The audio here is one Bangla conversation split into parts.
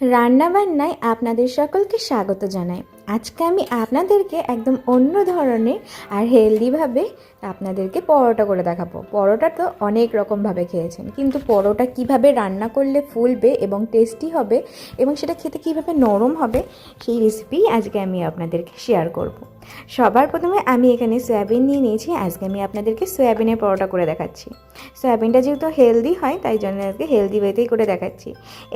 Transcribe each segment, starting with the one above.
রান্নাবান্নায় আপনাদের সকলকে স্বাগত জানাই। আজকে আমি আপনাদেরকে একদম অন্য ধরনের আর হেলদিভাবে আপনাদেরকে পরোটা করে দেখাবো। পরোটা তো অনেক রকমভাবে খেয়েছেন, কিন্তু পরোটা কীভাবে রান্না করলে ফুলবে এবং টেস্টি হবে এবং সেটা খেতে কীভাবে নরম হবে, সেই রেসিপি আজকে আমি আপনাদেরকে শেয়ার করব। সবার প্রথমে আমি এখানে সয়াবিন নিয়ে নিয়েছি, আজকে আমি আপনাদেরকে সয়াবিনের পরোটা করে দেখাচ্ছি। সয়াবিনটা যেহেতু হেলদি হয়, তাই জন্য আজকে হেলদি ওয়েতেই করে দেখাচ্ছি।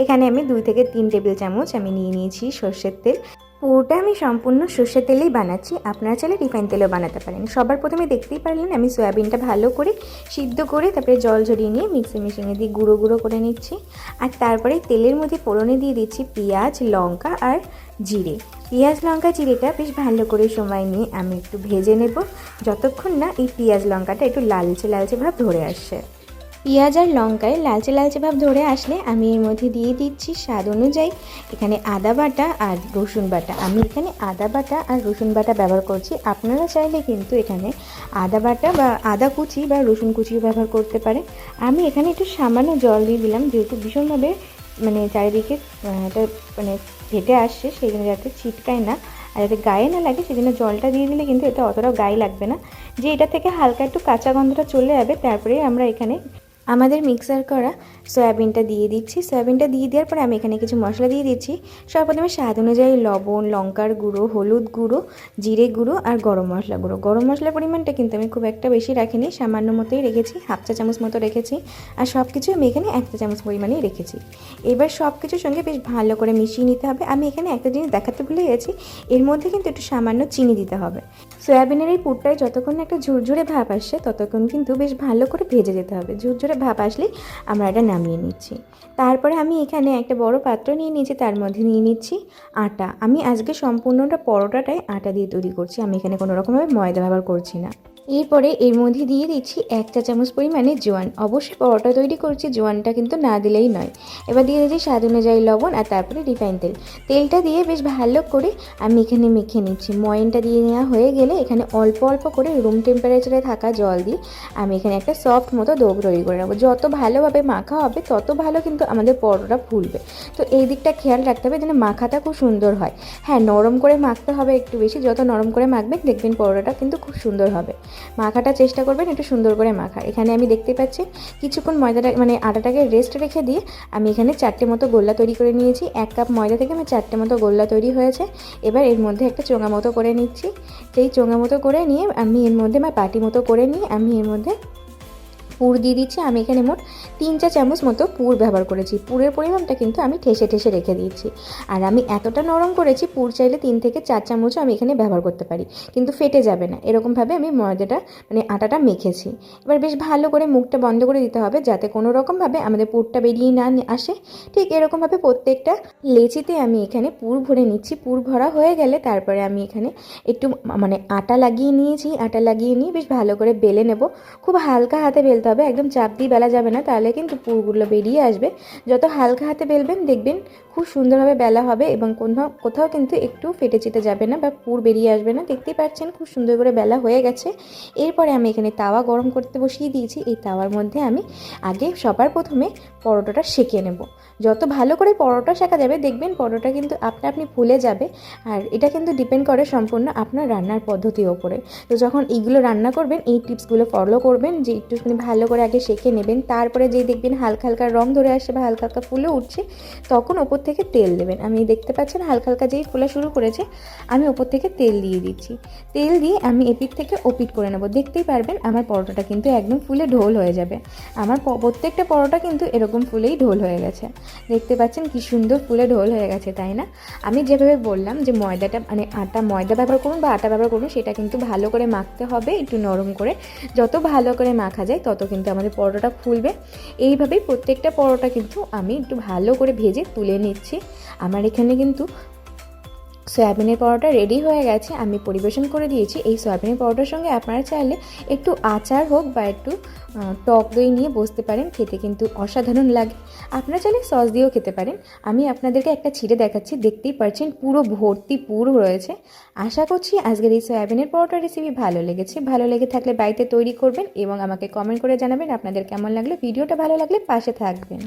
এখানে আমি দুই থেকে তিন টেবিল চামচ আমি নিয়ে নিয়েছি সর্ষের তেল। পুরোটা আমি সম্পূর্ণ সর্ষের তেলেই বানাচ্ছি। আপনারা চাইলে রিফাইন তেলেও বানাতে পারেন। সবার প্রথমে দেখতেই পারলেন, আমি সয়াবিনটা ভালো করে সিদ্ধ করে তারপরে জল ঝরিয়ে নিয়ে মিক্সি মেশিনে দিয়ে গুঁড়ো গুঁড়ো করে নিচ্ছি। আর তারপরে তেলের মধ্যে ফোড়নে দিয়ে দিচ্ছি পেঁয়াজ, লঙ্কা আর জিরে। পেঁয়াজ, লঙ্কা, জিরেটা বেশ ভালো করে সময় নিয়ে আমি একটু ভেজে নেব। যতক্ষণ না এই পেঁয়াজ, লঙ্কাটা একটু লালচে লালচে ভাব ধরে আসছে। পেঁয়াজ আর লঙ্কায় লালচে লালচে ভাব ধরে আসলে আমি এর মধ্যে দিয়ে দিচ্ছি স্বাদ অনুযায়ী। এখানে আদা বাটা আর রসুন বাটা। আমি এখানে আদা বাটা আর রসুন বাটা ব্যবহার করছি। আপনারা চাইলে কিন্তু এখানে আদা বাটা বা আদা কুচি বা রসুন কুচিও ব্যবহার করতে পারে। আমি এখানে একটু সামান্য জল দিয়ে দিলাম, যেহেতু ভীষণভাবে মানে চারিদিকে এটা মানে ফেটে আসছে জন্য যাতে ছিটকায় না। আর যাতে গায়ে না লাগে, সেজন্য জলটা দিয়ে দিলে কিন্তু এটা অতটাও গায়ে লাগবে না। যে এটা থেকে হালকা একটু কাঁচা গন্ধটা চলে যাবে তারপরে আমরা এখানে আমাদের মিক্সার করা সয়াবিনটা দিয়ে দিচ্ছি। সয়াবিনটা দিয়ে দেওয়ার পরে আমি এখানে কিছু মশলা দিয়ে দিচ্ছি। সর্বপ্রথমে স্বাদ অনুযায়ী লবণ, লঙ্কার গুঁড়ো, হলুদ গুঁড়ো, জিরে গুঁড়ো আর গরম মশলা গুঁড়ো। গরম মশলার পরিমাণটা কিন্তু আমি খুব একটা বেশি রাখিনি, সামান্য মতোই রেখেছি, হাফ চা চামচ মতো রেখেছি আর সব কিছু আমি এখানে এক চা চামচ পরিমাণেই রেখেছি। এবার সব কিছুর সঙ্গে বেশ ভালো করে মিশিয়ে নিতে হবে। আমি এখানে একটা জিনিস দেখাতে ভুলে গেছি, এর মধ্যে কিন্তু একটু সামান্য চিনি দিতে হবে। সয়াবিনের এই পুরটায় যতক্ষণ একটা ঝুরঝুরে ভাব আসছে, ততক্ষণ কিন্তু বেশ ভালো করে ভেজে যেতে হবে। ঝুরঝুরে ভাব আসলেই আমরা এটা নামিয়ে নিচ্ছি। তারপরে আমি এখানে একটা বড় পাত্র নিয়ে নিয়েছি, তার মধ্যে নিয়ে নিচ্ছি আটা। আমি আজকে সম্পূর্ণটা পরোটাটাই আটা দিয়ে তৈরি করছি। আমি এখানে কোনো রকমভাবে ময়দা ব্যবহার করছি না। এরপরে এর মধ্যে দিয়ে দিচ্ছি এক চা চামচ পরিমাণে জোয়ান। অবশ্যই পরোটা তৈরি করছি, জোয়ানটা কিন্তু না দিলেই নয়। এবার দিয়ে দিচ্ছি স্বাদ অনুযায়ী লবণ আর তারপরে রিফাইন তেল। তেলটা দিয়ে বেশ ভালো করে আমি এখানে মেখে নিচ্ছি। ময়নটা দিয়ে নেওয়া হয়ে গেলে এখানে অল্প অল্প করে রুম টেম্পারেচারে থাকা জল দিয়ে আমি এখানে একটা সফট মতো দোগ তৈরি করে নেব। যত ভালোভাবে মাখা হবে, তত ভালো কিন্তু আমাদের পরোটা ফুলবে। তো এই দিকটা খেয়াল রাখতে হবে যেন মাখাটা খুব সুন্দর হয়। হ্যাঁ নরম করে মাখতে হবে একটু বেশি। যত নরম করে মাখবেন দেখবেন পরোটাটা কিন্তু খুব সুন্দর হবে। মাখাটা চেষ্টা করবেন একটু সুন্দর করে মাখা। এখানে আমি দেখতে পাচ্ছি কিছুক্ষণ ময়দাটা মানে আটাটাকে রেস্ট রেখে দিয়ে আমি এখানে চারটে মতো গোল্লা তৈরি করে নিয়েছি। এক কাপ ময়দা থেকে আমার চারটে মতো গোল্লা তৈরি হয়েছে। এবার এর মধ্যে একটা চোঙা মতো করে নিচ্ছি। সেই চোঙা মতো করে নিয়ে আমি এর মধ্যে আমার পাটি মতো করে নিয়ে আমি এর মধ্যে পুর দিয়ে দিচ্ছি। আমি এখানে মোট তিন চা চামচ মতো পুর ব্যবহার করেছি। পুরের পরিমাণটা কিন্তু আমি ঠেসে ঠেসে রেখে দিয়েছি। আর আমি এতটা নরম করেছি, পুর চাইলে তিন থেকে চার চামচও আমি এখানে ব্যবহার করতে পারি। কিন্তু ফেটে যাবে না। এরকমভাবে আমি ময়দাটা মানে আটাটা মেখেছি। এবার বেশ ভালো করে মুখটা বন্ধ করে দিতে হবে যাতে কোনো রকমভাবে আমাদের পুরটা বেরিয়ে না আসে। ঠিক এরকমভাবে প্রত্যেকটা লেচিতে আমি এখানে পুর ভরে নিচ্ছি। পুর ভরা হয়ে গেলে তারপরে আমি এখানে একটু মানে আটা লাগিয়ে নিয়েছি। আটা লাগিয়ে নিয়ে বেশ ভালো করে বেলে নেব। খুব হালকা হাতে বেলতে হবে। একদম চাপ দিয়ে বেলা যাবে না, তাহলে কিন্তু পুরগুলো বেরিয়ে আসবে। যত হালকা হাতে বেলবেন, দেখবেন খুব সুন্দরভাবে বেলা হবে এবং কোথাও কোথাও কিন্তু একটু ফেটে চেটে যাবে না বা পুর বেরিয়ে আসবে না। দেখতেই পাচ্ছেন খুব সুন্দর করে বেলা হয়ে গেছে। এরপরে আমি এখানে তাওয়া গরম করতে বসিয়ে দিয়েছি। এই তাওয়ার মধ্যে আমি আগে সবার প্রথমে পরোটাটা সেঁকে নেব। যত ভালো করে পরোটা শেখা যাবে, দেখবেন পরোটা কিন্তু আপনা আপনি ফুলে যাবে। আর এটা কিন্তু ডিপেন্ড করে সম্পূর্ণ আপনার রান্নার পদ্ধতির ওপরে। তো যখন এইগুলো রান্না করবেন, এই টিপসগুলো ফলো করবেন যে একটুখানি ভালো করে আগে সেঁকে নেবেন, তারপরে যেই দেখবেন হালকা হালকা রং ধরে আসছে বা হালকা হালকা ফুলে উঠছে, তখন ওপর থেকে তেল দেবেন। আমি দেখতে পাচ্ছেন হালকা হালকা যেই ফোলা শুরু করেছে, আমি ওপর থেকে তেল দিয়ে দিচ্ছি। তেল দিয়ে আমি এপিট থেকে ওপিট করে নেব। দেখতেই পারবেন আমার পরোটাটা কিন্তু একদম ফুলে ঢোল হয়ে যাবে। আমার প্রত্যেকটা পরোটা কিন্তু এরকম ফুলেই ঢোল হয়ে গেছে। দেখতে পাচ্ছেন কি সুন্দর ফুলে ঢোল হয়ে গেছে, তাই না? আমি যেভাবে বললাম যে ময়দাটা মানে আটা, ময়দা ব্যবহার করুন বা আটা ব্যবহার করুন, সেটা কিন্তু ভালো করে মাখতে হবে, একটু নরম করে। যত ভালো করে মাখা যায় তত কিন্তু আমাদের পরোটাটা ফুলবে। এইভাবেই প্রত্যেকটা পরোটা কিন্তু আমি একটু ভালো করে ভেজে তুলে নিচ্ছি। আমার এখানে কিন্তু সয়াবিনের পরোটা রেডি হয়ে গেছে, আমি পরিবেশন করে দিয়েছি। এই সয়াবিনের পরোটার সঙ্গে আপনারা চাইলে একটু আচার হোক বা একটু টক দই নিয়ে বসতে পারেন, খেতে কিন্তু অসাধারণ লাগে। আপনারা চাইলে সস দিয়েও খেতে পারেন। আমি আপনাদেরকে একটা ছিঁড়ে দেখাচ্ছি, দেখতেই পারছেন পুরো ভর্তি, পুরো রয়েছে। আশা করছি আজকের এই সয়াবিনের পরোটা রেসিপি ভালো লেগেছে। ভালো লেগে থাকলে বাড়িতে তৈরি করবেন এবং আমাকে কমেন্ট করে জানাবেন আপনাদের কেমন লাগল। ভিডিওটা ভালো লাগলে পাশে থাকবেন।